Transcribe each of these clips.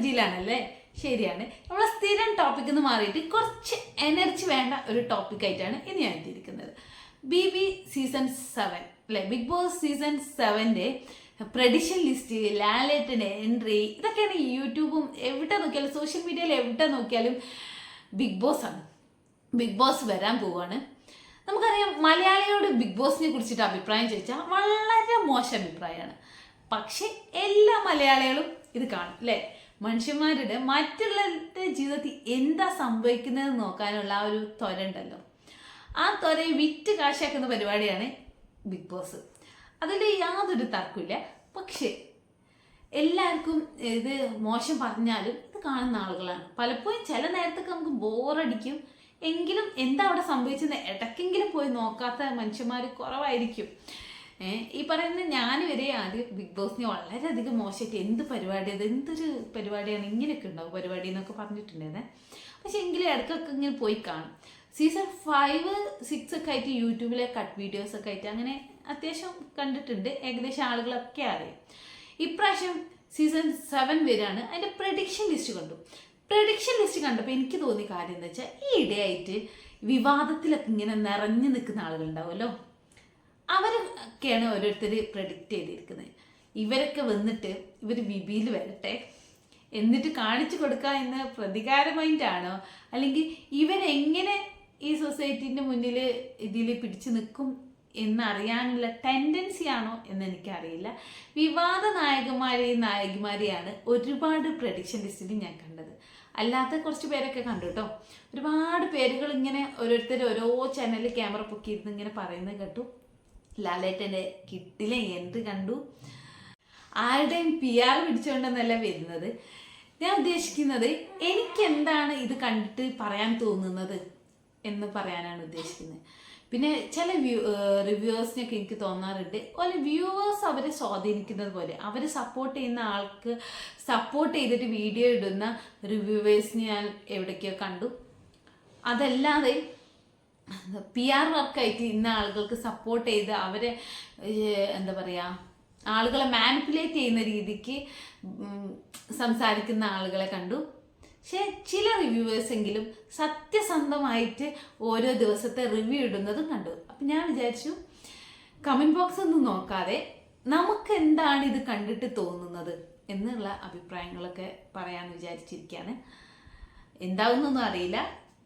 എനർജിയിലാണല്ലേ? ശരിയാണ്. നമ്മളെ സ്ഥിരം ടോപ്പിക് എന്ന് മാറിയിട്ട് കുറച്ച് എനർജി വേണ്ട ഒരു ടോപ്പിക്കായിട്ടാണ് ഇനി ഞാൻ എത്തിയിരിക്കുന്നത്. ബി ബി സീസൺ സെവൻ അല്ലെ? ബിഗ് ബോസ് സീസൺ സെവന്റെ പ്രഡിഷൻ ലിസ്റ്റ് ലാലേറ്റിന്റെ എൻട്രി ഇതൊക്കെയാണ് യൂട്യൂബും എവിടെ നോക്കിയാലും സോഷ്യൽ മീഡിയയിൽ എവിടെ നോക്കിയാലും ബിഗ് ബോസ് ആണ്. ബിഗ് ബോസ് വരാൻ പോവാണ്. നമുക്കറിയാം മലയാളിയോട് ബിഗ് ബോസിനെ കുറിച്ചിട്ട് അഭിപ്രായം ചോദിച്ചാൽ വളരെ മോശം അഭിപ്രായമാണ്. പക്ഷേ എല്ലാ മലയാളികളും ഇത് കാണും അല്ലേ? മനുഷ്യന്മാരുടെ മറ്റുള്ളവരുടെ ജീവിതത്തിൽ എന്താ സംഭവിക്കുന്നത് നോക്കാനുള്ള ആ ഒരു ത്വര ഉണ്ടല്ലോ. ആ ത്വരയെ വിറ്റ് കാശാക്കുന്ന പരിപാടിയാണ് ബിഗ് ബോസ്. അതിൽ യാതൊരു തർക്കമില്ല പക്ഷേ എല്ലാവർക്കും ഇത് മോശം പറഞ്ഞാലും ഇത് കാണുന്ന ആളുകളാണ്. പലപ്പോഴും ചില നേരത്തൊക്കെ നമുക്ക് ബോറടിക്കും. എങ്കിലും എന്താ അവിടെ സംഭവിച്ചത് ഇടയ്ക്കെങ്കിലും പോയി നോക്കാത്ത മനുഷ്യന്മാർ കുറവായിരിക്കും. ഈ പറയുന്ന ഞാൻ വരെ ആദ്യം ബിഗ് ബോസിനെ വളരെയധികം മോശമായിട്ട് എന്ത് പരിപാടി അത് എന്തൊരു പരിപാടിയാണ് ഇങ്ങനെയൊക്കെ ഉണ്ടാവും പരിപാടി എന്നൊക്കെ പറഞ്ഞിട്ടുണ്ടായിരുന്നേ. പക്ഷെ എങ്കിലും ഇടയ്ക്കൊക്കെ ഇങ്ങനെ പോയി കാണും. സീസൺ ഫൈവ് സിക്സ് ഒക്കെ ആയിട്ട് യൂട്യൂബിലെ കട്ട് വീഡിയോസ് ഒക്കെ ആയിട്ട് അങ്ങനെ അത്യാവശ്യം കണ്ടിട്ടുണ്ട്. ഏകദേശം ആളുകളൊക്കെ അറിയാം. ഇപ്രാവശ്യം സീസൺ സെവൻ വരാണ് അതിന്റെ പ്രഡിക്ഷൻ ലിസ്റ്റ് കണ്ടു. പ്രഡിക്ഷൻ ലിസ്റ്റ് കണ്ടപ്പോൾ എനിക്ക് തോന്നിയ കാര്യം എന്താ വെച്ചാൽ ഈ ഇടയായിട്ട് വിവാദത്തിലൊക്കെ ഇങ്ങനെ നിറഞ്ഞു നിൽക്കുന്ന ആളുകളുണ്ടാവുമല്ലോ. അവരൊക്കെയാണ് ഓരോരുത്തർ പ്രഡിക്റ്റ് ചെയ്തിരിക്കുന്നത്. ഇവരൊക്കെ വന്നിട്ട് ഇവർ വിപിയിൽ വരട്ടെ. എന്നിട്ട് കാണിച്ചു കൊടുക്കുക എന്ന പ്രതികാര മൈൻഡാണോ അല്ലെങ്കിൽ ഇവരെങ്ങനെ ഈ സൊസൈറ്റീന്റെ മുന്നിൽ ഇതിൽ പിടിച്ചു നിൽക്കും എന്നറിയാനുള്ള ടെൻഡൻസി ആണോ എന്ന് എനിക്കറിയില്ല. വിവാദ നായകന്മാരെയും നായകിമാരെയാണ് ഒരുപാട് പ്രഡിക്ഷൻ ലിസ്റ്റിൽ ഞാൻ കണ്ടത്. അല്ലാത്ത കുറച്ച് പേരൊക്കെ കണ്ടു കേട്ടോ ഒരുപാട് പേരുകൾ ഇങ്ങനെ ഓരോരുത്തർ ഓരോ ചാനലിൽ ക്യാമറ പൊക്കിയിരുന്ന് ഇങ്ങനെ പറയുന്നത് കേട്ടു. ലാലേട്ടന്റെ കിട്ടിലെ എന്ത് കണ്ടു? ആരുടെയും പി ആർ പിടിച്ചുകൊണ്ടെന്നല്ല വരുന്നത്. ഞാൻ ഉദ്ദേശിക്കുന്നത് എനിക്ക് എന്താണ് ഇത് കണ്ടിട്ട് പറയാൻ തോന്നുന്നത് എന്ന് പറയാനാണ് ഉദ്ദേശിക്കുന്നത്. പിന്നെ ചില വ്യൂ റിവ്യൂവേഴ്സിനൊക്കെ എനിക്ക് തോന്നാറുണ്ട്. ഓലെ വ്യൂവേഴ്സ് അവരെ സ്വാധീനിക്കുന്നത് പോലെ അവരെ സപ്പോർട്ട് ചെയ്യുന്ന ആൾക്ക് സപ്പോർട്ട് ചെയ്തിട്ട് വീഡിയോ ഇടുന്ന റിവ്യൂവേഴ്സിനെ ഞാൻ എവിടേക്കോ കണ്ടു. അതല്ലാതെ പി ആർ വർക്കായിട്ട് ഇന്ന ആളുകൾക്ക് സപ്പോർട്ട് ചെയ്ത് അവരെ എന്താ പറയുക ആളുകളെ മാനിപ്പുലേറ്റ് ചെയ്യുന്ന രീതിക്ക് സംസാരിക്കുന്ന ആളുകളെ കണ്ടു. പക്ഷേ ചില റിവ്യൂവേഴ്സ് എങ്കിലും സത്യസന്ധമായിട്ട് ഓരോ ദിവസത്തെ റിവ്യൂ ഇടുന്നതും കണ്ടു. അപ്പം ഞാൻ വിചാരിച്ചു കമന്റ് ബോക്സ് ഒന്നും നോക്കാതെ നമുക്ക് എന്താണ് ഇത് കണ്ടിട്ട് തോന്നുന്നത് എന്നുള്ള അഭിപ്രായങ്ങളൊക്കെ പറയാമെന്ന് വിചാരിച്ചിരിക്കുകയാണ് എന്താവുന്നൊന്നും അറിയില്ല.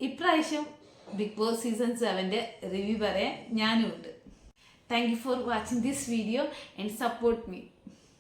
ഇപ്രാവശ്യം ബിഗ് ബോസ് സീസൺ സെവന്റെ റിവ്യൂ പറയാൻ ഞാനും ഉണ്ട് thank you for watching this video and support me